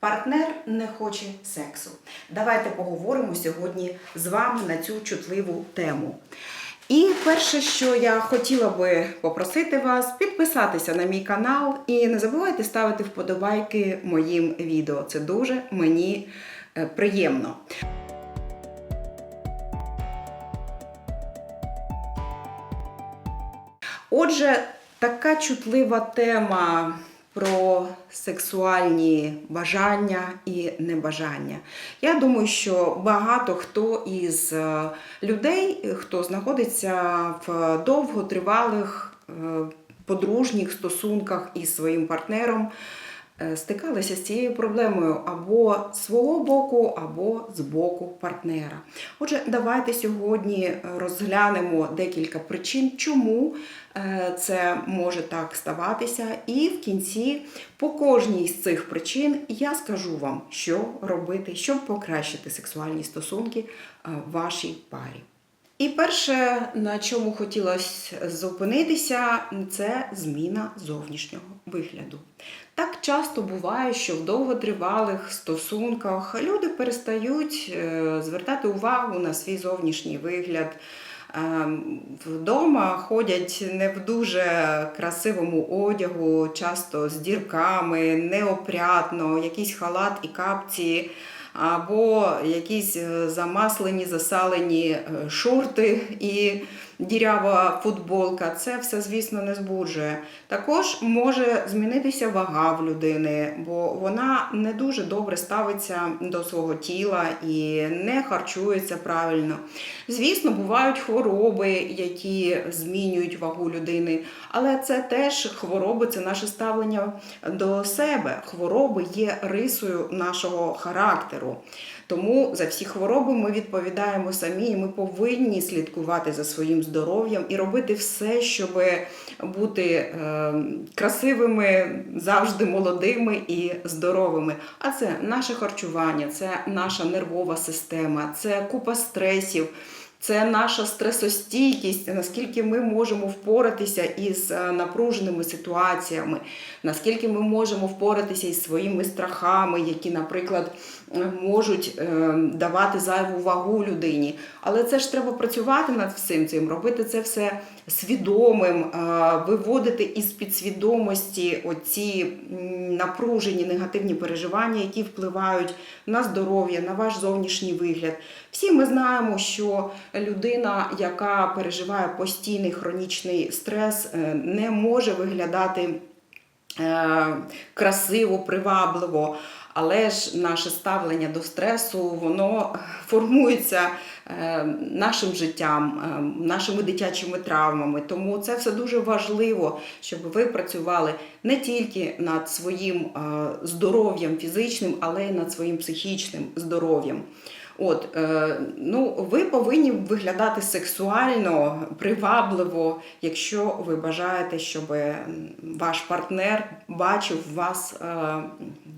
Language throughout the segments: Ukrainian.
Партнер не хоче сексу. Давайте поговоримо сьогодні з вами на цю чутливу тему. І перше, що я хотіла би попросити вас, підписатися на мій канал і не забувайте ставити вподобайки моїм відео. Це дуже мені е, приємно. Отже, така чутлива тема про сексуальні бажання і небажання. Я думаю, що багато хто із е, людей, хто знаходиться в довготривалих е, подружніх стосунках із своїм партнером, стикалися з цією проблемою або з свого боку, або з боку партнера. Отже, давайте сьогодні розглянемо декілька причин, чому е, це може так ставатися. І в кінці по кожній з цих причин я скажу вам, що робити, щоб покращити сексуальні стосунки е, в вашій парі. І перше, на чому хотілося зупинитися, це зміна зовнішнього вигляду. Так часто буває, що в довготривалих стосунках люди перестають е, звертати увагу на свій зовнішній вигляд. Ем, Вдома ходять не в дуже красивому одягу, часто з дірками, неопрятно, якийсь халат і капці або якісь е, замаслені, засалені е, шорти і дірява футболка. Це все, звісно, не збуджує. Також може змінитися вага в людини, бо вона не дуже добре ставиться до свого тіла і не харчується правильно. Звісно, бувають хвороби, які змінюють вагу людини, але це теж хвороби, це наше ставлення до себе. Хвороби є рисою нашого характеру. Тому за всі хвороби ми відповідаємо самі, і ми повинні слідкувати за своїм здоров'ям і робити все, щоб бути е, красивими, завжди молодими і здоровими. А це наше харчування, це наша нервова система, це купа стресів. Це наша стресостійкість, наскільки ми можемо впоратися із е, напруженими ситуаціями, наскільки ми можемо впоратися із своїми страхами, які, наприклад, можуть е, давати зайву вагу людині. Але це ж треба працювати над всім цим, робити це все свідомим, виводити із підсвідомості оці напружені негативні переживання, які впливають на здоров'я, на ваш зовнішній вигляд. Всі ми знаємо, що людина, яка переживає постійний хронічний стрес, е, не може виглядати е, красиво, привабливо. Але ж наше ставлення до стресу воно формується е, нашим життям, нашими дитячими травмами. Тому це все дуже важливо, щоб ви працювали не тільки над своїм здоров'ям фізичним, але й над своїм психічним здоров'ям. От, е, ну, ви повинні виглядати сексуально, привабливо, якщо ви бажаєте, щоб ваш партнер бачив в вас е,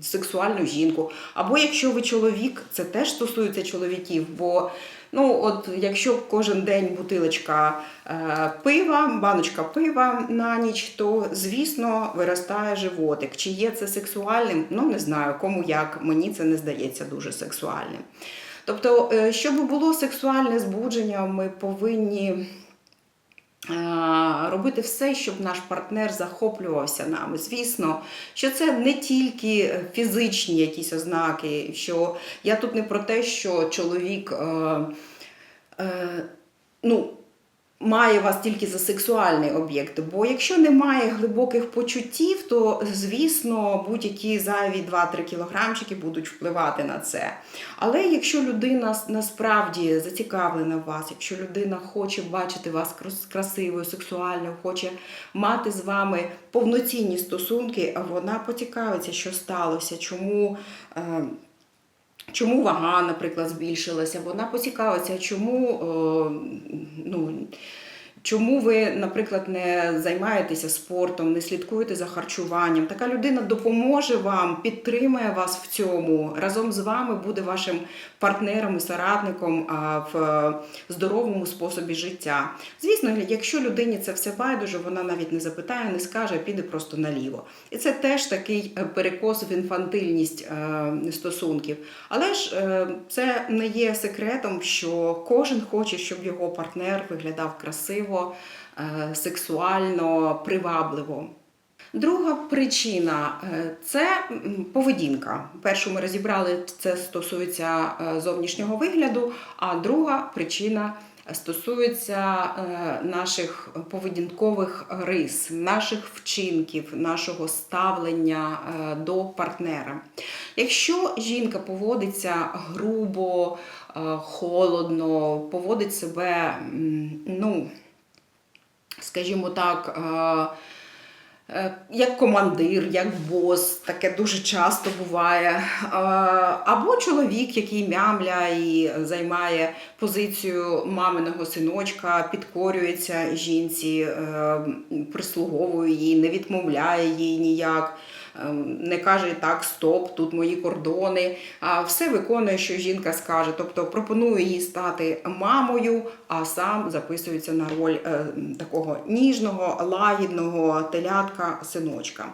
сексуальну жінку. Або якщо ви чоловік, це теж стосується чоловіків. бо Ну, от якщо кожен день бутилочка е, пива, баночка пива на ніч, то звісно виростає животик. Чи є це сексуальним? Ну не знаю, кому як. Мені це не здається дуже сексуальним. Тобто, е, щоб було сексуальне збудження, ми повинні. е, Робити все, щоб наш партнер захоплювався нами. Звісно, що це не тільки фізичні якісь ознаки. Що я тут не про те, що чоловік е, ну, має вас тільки за сексуальний об'єкт. Бо якщо немає глибоких почуттів, то звісно будь-які зайві 2-3 кілограмчики будуть впливати на це. Але якщо людина насправді зацікавлена в вас, якщо людина хоче бачити вас красивою, сексуальною, хоче мати з вами повноцінні стосунки, вона поцікавиться, що сталося, чому. Е, Чому вага, наприклад, збільшилася? Вона поцікавиться, чому о, ну, Чому ви, наприклад, не займаєтеся спортом, не слідкуєте за харчуванням? Така людина допоможе вам, підтримує вас в цьому. Разом з вами буде вашим партнером і соратником в е, здоровому способі життя. Звісно, якщо людині це все байдуже, вона навіть не запитає, не скаже, піде просто наліво. І це теж такий е, перекос в інфантильність е, стосунків. Але ж це не є секретом, що кожен хоче, щоб його партнер виглядав красиво, е, сексуально, привабливо. Друга причина е, це поведінка. Першу ми розібрали, це стосується е, зовнішнього вигляду, а друга причина стосується наших поведінкових рис, наших вчинків, нашого ставлення до партнера. Якщо жінка поводиться грубо, холодно, поводить себе, ну, скажімо так, е, Е, як командир, як бос, таке дуже часто буває. Е, Або чоловік, який мямля і займає позицію маминого синочка, підкорюється жінці, прислуговує їй, не відмовляє їй ніяк. Е, Не каже так, стоп, тут мої кордони, а все виконує, що жінка скаже. Тобто пропонує їй стати мамою, а сам записується на роль е, такого ніжного, лагідного телятка, синочка.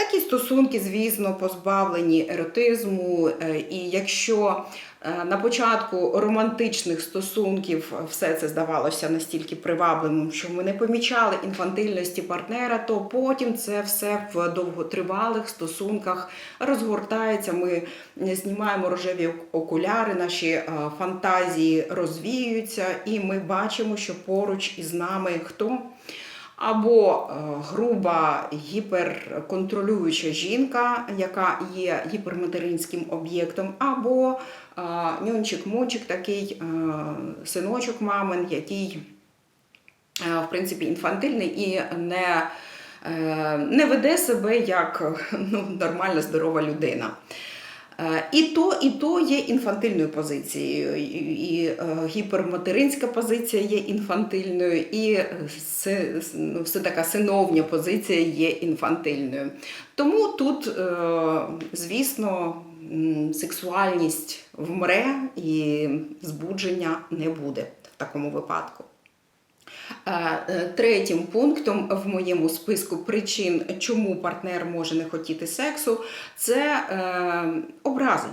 Такі стосунки, звісно, позбавлені еротизму, е, і якщо е, на початку романтичних стосунків все це здавалося настільки привабливим, що ми не помічали інфантильності партнера, то потім це все в довготривалих стосунках розгортається. Ми знімаємо рожеві окуляри, наші е, фантазії розвіюються, і ми бачимо, що поруч із нами хто або е, груба гіперконтролююча жінка, яка є гіперматеринським об'єктом, або е, ньончик-мончик, такий е, синочок мамин, який в принципі інфантильний і не, не веде себе як ну, нормальна здорова людина. Е, І то, і то є інфантильною позицією, і, е, гіперматеринська позиція є інфантильною, і е, все, ну, все така синовня позиція є інфантильною. Тому тут, звісно, сексуальність вмре і збудження не буде в такому випадку. Е, Третім пунктом в моєму списку причин, чому партнер може не хотіти сексу, це е, образи.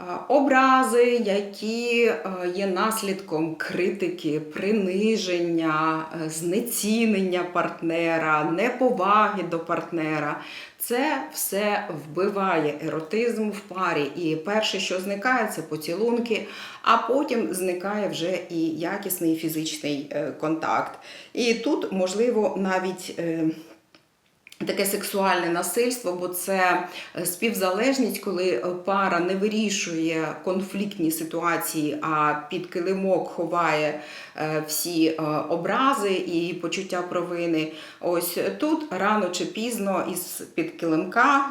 Е, Образи, які е, є наслідком критики, приниження, е, знецінення партнера, неповаги до партнера. Це все вбиває еротизм в парі. І перше, що зникає, це поцілунки, а потім зникає вже і якісний фізичний контакт. І тут можливо навіть. Таке сексуальне насильство, бо це е, співзалежність, коли е, пара не вирішує конфліктні ситуації, а під килимок ховає е, всі образи і почуття провини. Ось тут рано чи пізно із під килимка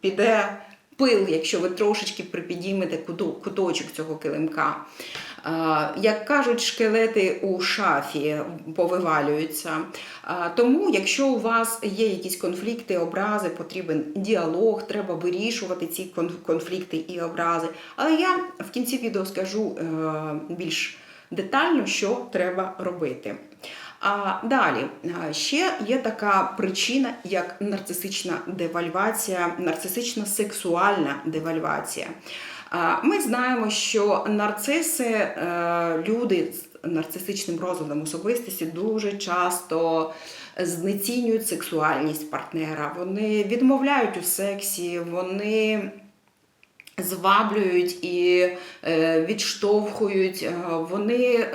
піде пил, якщо ви трошечки припідіймете куточок цього килимка. Як кажуть, шкелети у шафі повивалюються. Тому, якщо у вас є якісь конфлікти, образи, потрібен діалог, треба вирішувати ці конфлікти і образи. Але я в кінці відео скажу е, більш детально, що треба робити. А далі ще є така причина, як нарцисична девальвація, нарцисична сексуальна девальвація. Ми знаємо, що нарциси, е, люди з нарцисичним розладом особистості дуже часто знецінюють сексуальність партнера. Вони відмовляють у сексі, вони зваблюють і е, відштовхують. Е, Вони,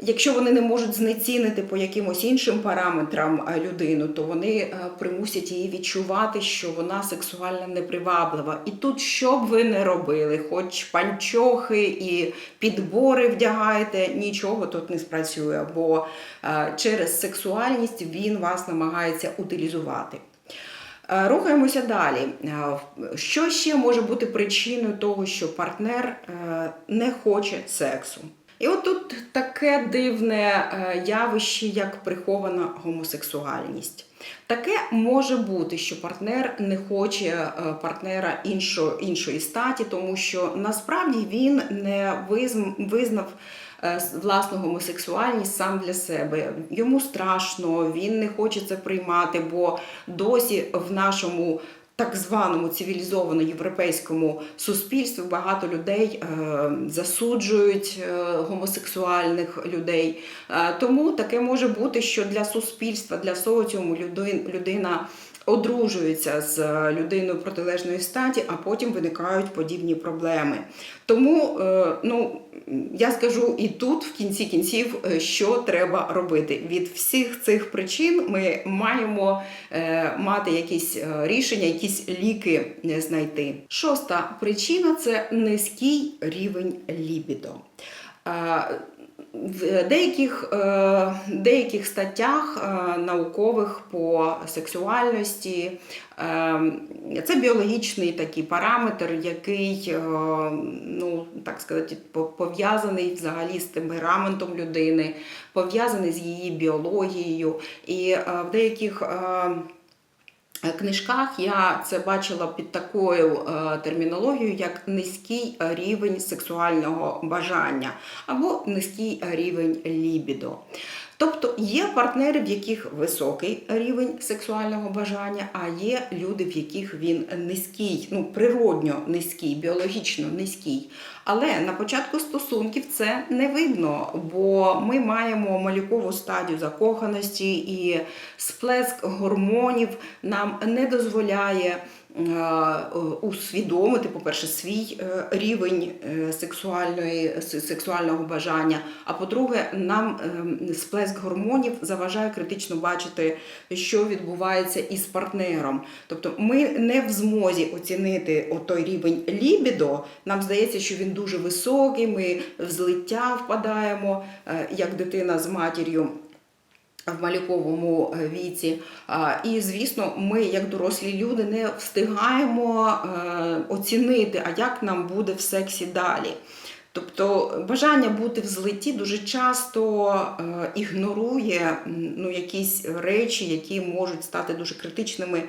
якщо вони не можуть знецінити по якимось іншим параметрам е, людину, то вони е, примусять її відчувати, що вона сексуально неприваблива. І тут, що б ви не робили, хоч панчохи і підбори вдягаєте, нічого тут не спрацює, бо е, через сексуальність він вас намагається утилізувати. Рухаємося далі. Що ще може бути причиною того, що партнер не хоче сексу? І от тут таке дивне е, явище, як прихована гомосексуальність. Таке може бути, що партнер не хоче е, партнера іншо, іншої статі, тому що насправді він не визнав е, власну гомосексуальність сам для себе. Йому страшно, він не хоче це приймати, бо досі в нашому так званому цивілізовано європейському суспільстві багато людей е, засуджують е, гомосексуальних людей. Е, тому таке може бути, що для суспільства, для соціуму людин- людина одружується з людиною протилежної статі, а потім виникають подібні проблеми. Тому е, ну, я скажу і тут, в кінці кінців, е, що треба робити. Від всіх цих причин ми маємо е, мати якісь е, рішення, якісь ліки е, знайти. Шоста причина це низький рівень лібідо. В деяких, е, деяких статтях е, наукових по сексуальності е, це біологічний такий параметр, який, ну так сказати, пов'язаний взагалі з темпераментом людини, пов'язаний з її біологією. І в деяких книжках я це бачила під такою е, термінологією, як низький рівень сексуального бажання або низький рівень лібідо. Тобто є партнери, в яких високий рівень сексуального бажання, а є люди, в яких він низький, ну природньо низький, біологічно низький. Але на початку стосунків це не видно, бо ми маємо малюкову стадію закоханості і сплеск гормонів нам не дозволяє усвідомити, по-перше, свій е, рівень е, сексуальної, сексуального бажання. А по-друге, нам е, сплеск гормонів заважає критично бачити, що відбувається із партнером. Тобто ми не в змозі оцінити той рівень лібідо. Нам здається, що він дуже високий, ми в злиття впадаємо, е, як дитина з матір'ю в малюковому е, віці. І, звісно, ми, як дорослі люди, не встигаємо е, оцінити, а як нам буде в сексі далі. Тобто бажання бути в злитті дуже часто е, ігнорує ну, якісь речі, які можуть стати дуже критичними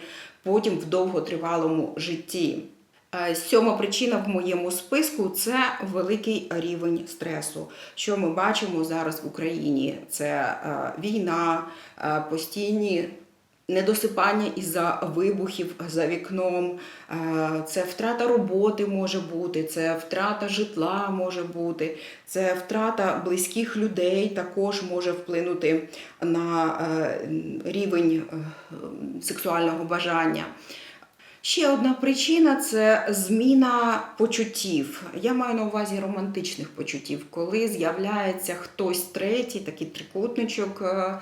потім в довготривалому житті. Е, Сьома причина в моєму списку це великий рівень стресу. Що ми бачимо зараз в Україні? Це е, війна, е, постійні недосипання із-за вибухів за вікном, це втрата роботи може бути, це втрата житла може бути, це втрата близьких людей також може вплинути на рівень сексуального бажання. Ще одна причина це зміна почуттів. Я маю на увазі романтичних почуттів, коли з'являється хтось третій, такий трикутничок е,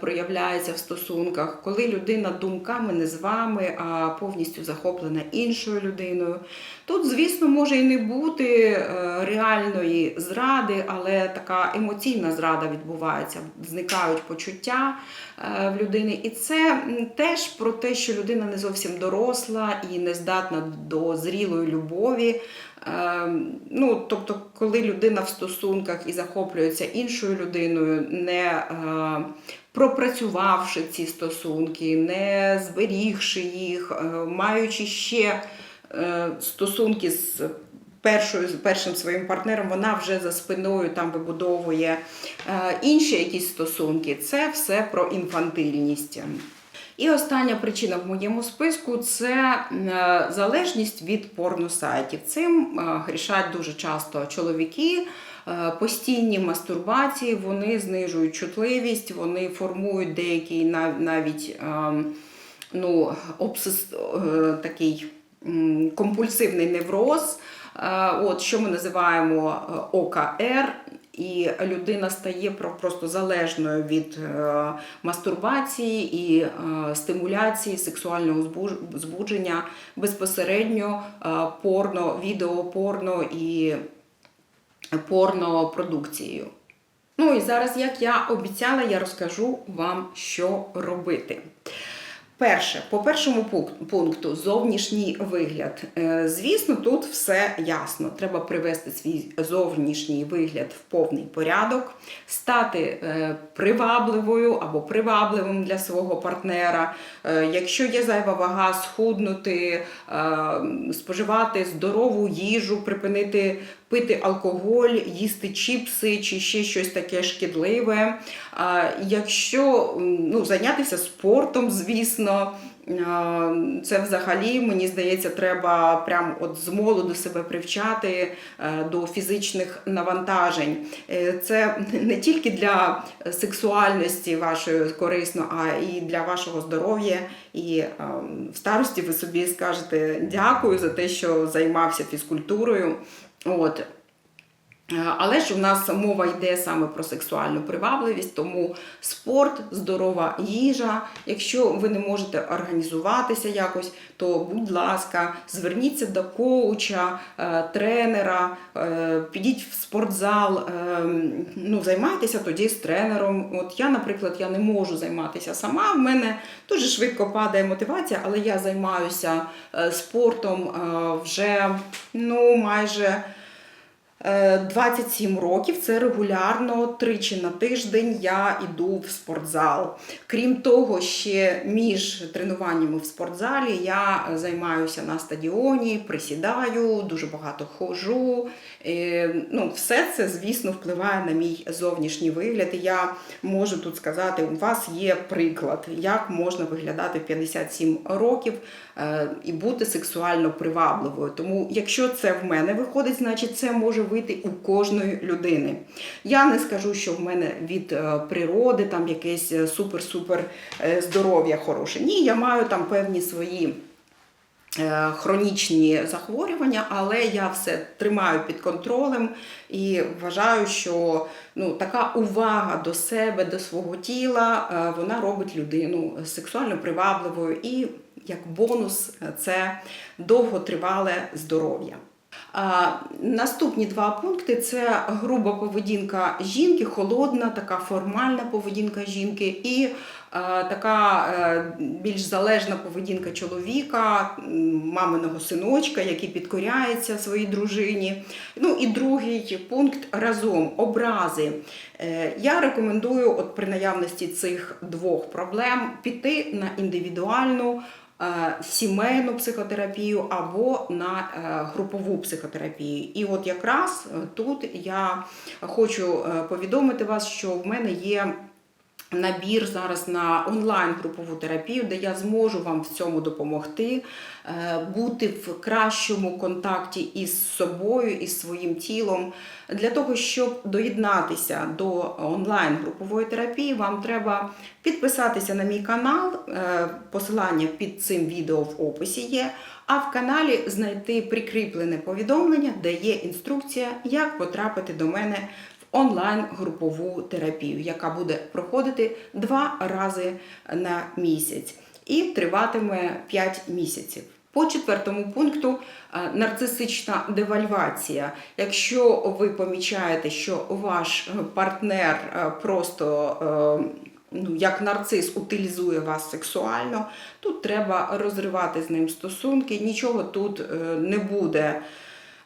проявляється в стосунках, коли людина думками не з вами, а повністю захоплена іншою людиною. Тут, звісно, може і не бути е, реальної зради, але така емоційна зрада відбувається, зникають почуття е, в людини. І це теж про те, що людина не зовсім доросла і не здатна до зрілої любові. Е, Ну, тобто, коли людина в стосунках і захоплюється іншою людиною, не е, пропрацювавши ці стосунки, не зберігши їх, е, маючи ще е, стосунки з першою, з першим своїм партнером, вона вже за спиною там вибудовує інші якісь стосунки. Це все про інфантильність. І остання причина в моєму списку це е, залежність від порносайтів. Цим е, грішать дуже часто чоловіки. Е, Постійні мастурбації вони знижують чутливість, вони формують деякий нав- навіть ем, ну, обсес... такий компульсивний невроз, от, що ми називаємо ОКР. І людина стає просто залежною від е, мастурбації і е, стимуляції сексуального збудження безпосередньо е, порно, відеопорно і порнопродукцією. Ну і зараз, як я обіцяла, я розкажу вам, що робити. Перше, по першому пункту зовнішній вигляд. Е, Звісно, тут все ясно. Треба привести свій зовнішній вигляд в повний порядок, стати е, привабливою або привабливим для свого партнера. Е, Якщо є зайва вага, схуднути, споживати здорову їжу, припинити пити алкоголь, їсти чіпси чи ще щось таке шкідливе. Якщо ну, зайнятися спортом, звісно, це взагалі, мені здається, треба прям от з молоду себе привчати е, до фізичних навантажень. Е, Це не тільки для сексуальності вашої корисно, а і для вашого здоров'я. І в старості ви собі скажете дякую за те, що займався фізкультурою. От. Е, Але ж у нас мова йде саме про сексуальну привабливість, тому спорт, здорова їжа. Якщо ви не можете організуватися якось, то будь ласка, зверніться до коуча, е, тренера, е, підіть в спортзал, ну, займайтеся тоді з тренером. От я, наприклад, я не можу займатися сама. В мене дуже швидко падає мотивація, але я займаюся спортом вже ну, майже. Е, 27 років це регулярно тричі на тиждень я йду в спортзал. Крім того, ще між тренуваннями в спортзалі я займаюся на стадіоні, присідаю, дуже багато ходжу. Е, Ну, все це, звісно, впливає на мій зовнішній вигляд. І я можу тут сказати, у вас є приклад, як можна виглядати 57 років е, і бути сексуально привабливою. Тому, якщо це в мене виходить, значить це може вийти у кожної людини. Я не скажу, що в мене від е, природи там якесь е, супер-супер е, здоров'я хороше. Ні, я маю там певні свої. Хронічні захворювання, але я все тримаю під контролем і вважаю, що ну, така увага до себе, до свого тіла, вона робить людину сексуально привабливою і як бонус це довготривале здоров'я. Наступні два пункти це груба поведінка жінки, холодна, така формальна поведінка жінки і е, така е, більш залежна поведінка чоловіка, маминого синочка, який підкоряється своїй дружині. Ну і другий пункт разом образи. Е, я рекомендую, от при наявності цих двох проблем, піти на індивідуальну сімейну психотерапію або на е, групову психотерапію. І от якраз е, тут я хочу е, повідомити вас, що в мене є. Набір зараз на онлайн групову терапію, де я зможу вам в цьому допомогти, е, бути в кращому контакті із собою, із своїм тілом. Для того, щоб доєднатися до онлайн групової терапії, вам треба підписатися на мій канал. е, Посилання під цим відео в описі є. А в каналі знайти прикріплене повідомлення, де є інструкція, як потрапити до мене онлайн-групову терапію, яка буде проходити два рази на місяць і триватиме 5 місяців. По четвертому пункту е, нарцисична девальвація. Якщо ви помічаєте, що ваш партнер е, просто е, ну, як нарцис утилізує вас сексуально, тут треба розривати з ним стосунки, нічого тут не буде.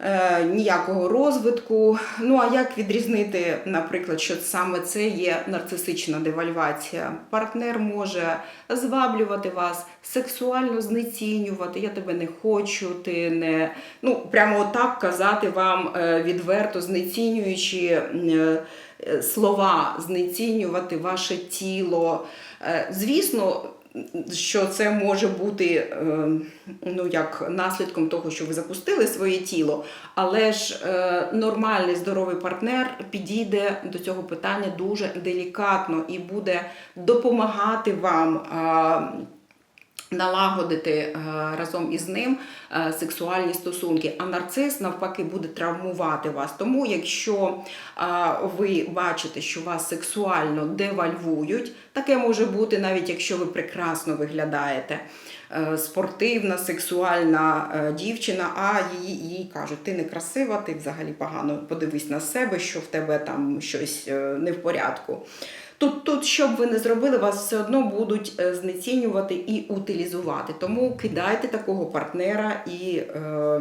Е, Ніякого розвитку. Ну а як відрізнити, наприклад, що саме це є нарцисична девальвація? Партнер може зваблювати вас, сексуально знецінювати. Я тебе не хочу, ти не ну прямо отак казати вам е, відверто, знецінюючи е, слова, знецінювати ваше тіло. Звісно, що це може бути е, ну, як наслідком того, що ви запустили своє тіло, але ж е, нормальний здоровий партнер підійде до цього питання дуже делікатно і буде допомагати вам. Налагодити е, разом із ним е, сексуальні стосунки, а нарцис навпаки буде травмувати вас. Тому, якщо е, ви бачите, що вас сексуально девальвують, таке може бути навіть якщо ви прекрасно виглядаєте. Спортивна, сексуальна дівчина, а їй, їй кажуть, ти не красива, ти взагалі погано подивись на себе, що в тебе там щось не в порядку Тут, тут, що б ви не зробили, вас все одно будуть е, знецінювати і утилізувати. Тому кидайте такого партнера і е,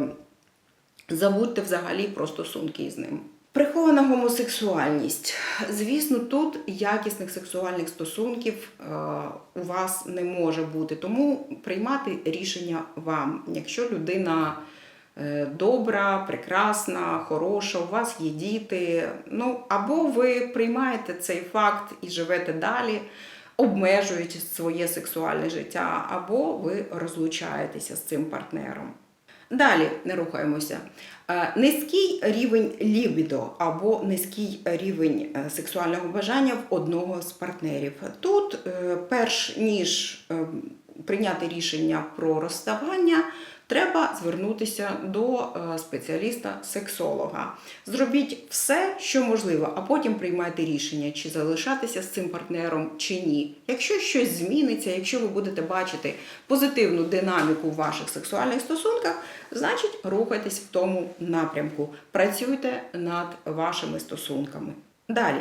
забудьте взагалі про стосунки із ним. Прихована гомосексуальність. Звісно, тут якісних сексуальних стосунків е, у вас не може бути, тому приймати рішення вам. Якщо людина добра, прекрасна, хороша, у вас є діти, ну або ви приймаєте цей факт і живете далі, обмежуючи своє сексуальне життя, або ви розлучаєтеся з цим партнером. Далі не рухаємося. Е, Низький рівень лібідо або низький рівень е, сексуального бажання в одного з партнерів. Тут, е, перш ніж е, прийняти рішення про розставання, треба звернутися до е, спеціаліста-сексолога. Зробіть все, що можливо, а потім приймайте рішення, чи залишатися з цим партнером чи ні. Якщо щось зміниться, якщо ви будете бачити позитивну динаміку в ваших сексуальних стосунках, значить рухайтесь в тому напрямку. Працюйте над вашими стосунками. Далі.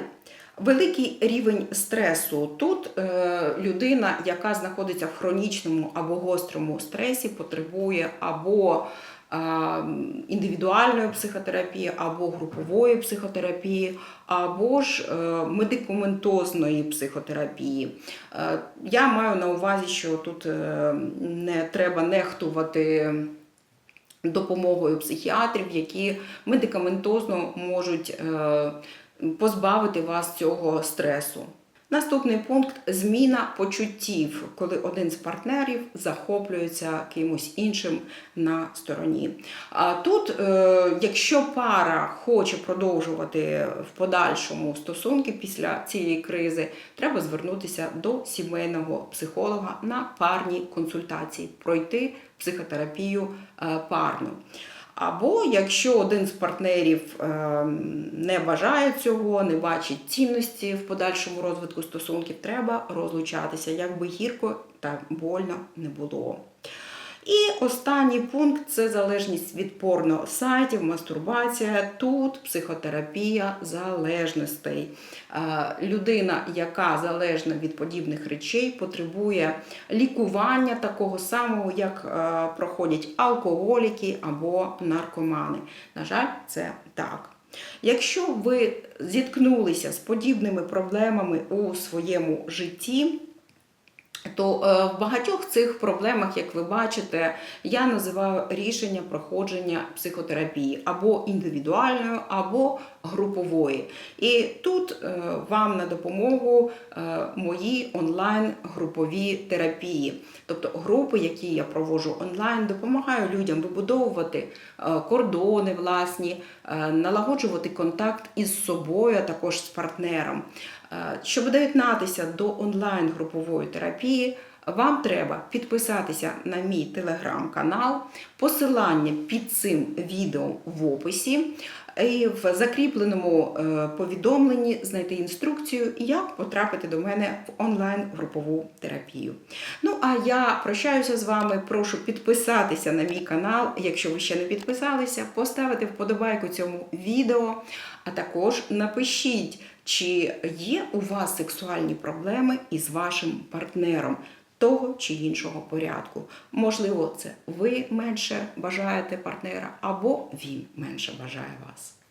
Великий рівень стресу. Тут е, людина, яка знаходиться в хронічному або гострому стресі, потребує або е, індивідуальної психотерапії, або групової психотерапії, або ж е, медикаментозної психотерапії. Е, я маю на увазі, що тут е, не треба нехтувати допомогою психіатрів, які медикаментозно можуть е, позбавити вас цього стресу. Наступний пункт зміна почуттів, коли один з партнерів захоплюється кимось іншим на стороні. А тут, е, якщо пара хоче продовжувати в подальшому стосунки після цієї кризи, треба звернутися до сімейного психолога на парні консультації, пройти психотерапію е, парну. Або якщо один з партнерів е, не бажає цього, не бачить цінності в подальшому розвитку стосунків, треба розлучатися, як би гірко та больно не було. І останній пункт це залежність від порно-сайтів, мастурбація. Тут психотерапія залежностей. Людина, яка залежна від подібних речей, потребує лікування такого самого, як проходять алкоголіки або наркомани. На жаль, це так. Якщо ви зіткнулися з подібними проблемами у своєму житті, то е, в багатьох цих проблемах, як ви бачите, я називаю рішення проходження психотерапії або індивідуальної, або групової. І тут е, вам на допомогу е, мої онлайн-групові терапії, тобто групи, які я проводжу онлайн, допомагаю людям вибудовувати кордони власні, налагоджувати контакт із собою, а також з партнером. Е, Щоб доєднатися до онлайн-групової терапії, вам треба підписатися на мій телеграм-канал, посилання під цим відео в описі. І в закріпленому е, повідомленні знайти інструкцію, як потрапити до мене в онлайн-групову терапію. Ну а я прощаюся з вами. Прошу підписатися на мій канал, якщо ви ще не підписалися, поставити вподобайку цьому відео, а також напишіть, чи є у вас сексуальні проблеми із вашим партнером. Того чи іншого порядку. Можливо, це ви менше бажаєте партнера, або він менше бажає вас.